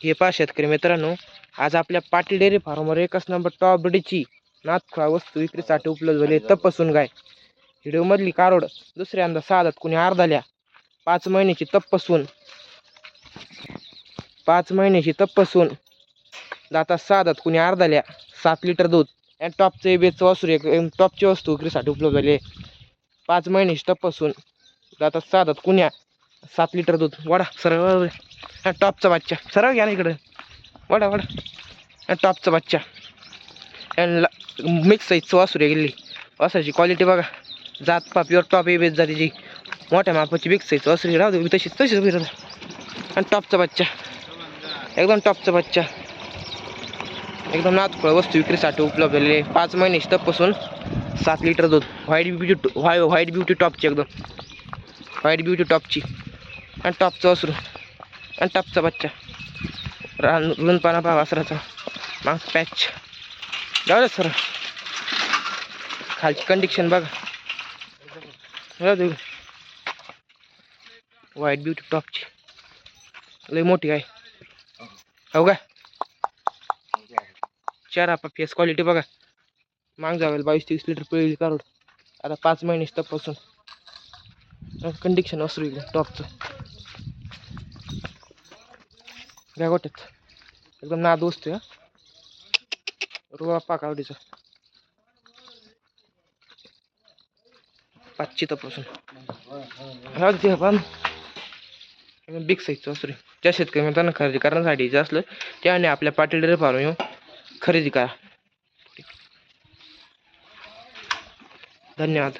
हे पा शेतकरी मित्रांनो आज आपल्या पाटील डेअरी फार्मवर एकच नंबर टॉप ब्रीडची नातखुळा वस्तू विक्रीसाठी उपलब्ध झाली तपासून गाय व्हिडिओमधली कारोड दुसऱ्यांदा साधात कुणी अर्धाल्या पाच महिन्याची तपासून. पाच महिन्याची तपासून. दाता साधात कुणी अर्धाल्या सात लिटर दूध आणि टॉपचे बेच वासरू एक टॉपची वस्तू विक्रीसाठी उपलब्ध झाली पाच महिन्याची तपासून. दाता साधात कुण्या सात लिटर दूध. वडा सरळ हा टॉपचा बच्चा. सरळ घ्या ना इकडं. वडा वडा. टॉपचा बच्चा. आणि मिक्स साईजचं वासुरी रे गेली वासाची क्वालिटी बघा. जात पा प्युअर टॉप आहे जातीची मोठ्या मापाची बिग साईज वासरी राहू दे तशीच तशीच उभी आणि टॉपचा बच्चा. एकदम टॉपचा बच्चा. एकदम नातफळ वस्तू विक्रीसाठी उपलब्ध झालेली आहे. पाच महिने तपासून सात लिटर दूध. White beauty why white beauty टॉपची एकदम. व्हाईट ब्युटी टॉपची आणि टॉपचं वासरू आणि टपचा बच्चा. रान रुणपाना पहा वासराचा माग पॅच जाऊ दे सर खालची कंडिशन बघा. जाऊ दे. व्हाईट ब्युटी टॉपची लई मोठी आहे. हो का? चार आपा फेस क्वालिटी बघा. माग जावेल बावीस तेवीस लिटर पिळी काढून. आता पाच महिने तपासून. कंडिक्शन असू एकदम टॉपचं घ्या गोट्यात. एकदम नाद बसतोय आहे रुवा पाकावडीचा पाचशे तपासून. राहू दे पण. बिग साईजचं असू ज्या शेतकरी मित्रांनो खरेदी करण्यासाठी जे असलं त्याने आपल्या पाटील डेअरी फार्म येऊन खरेदी करा. धन्यवाद.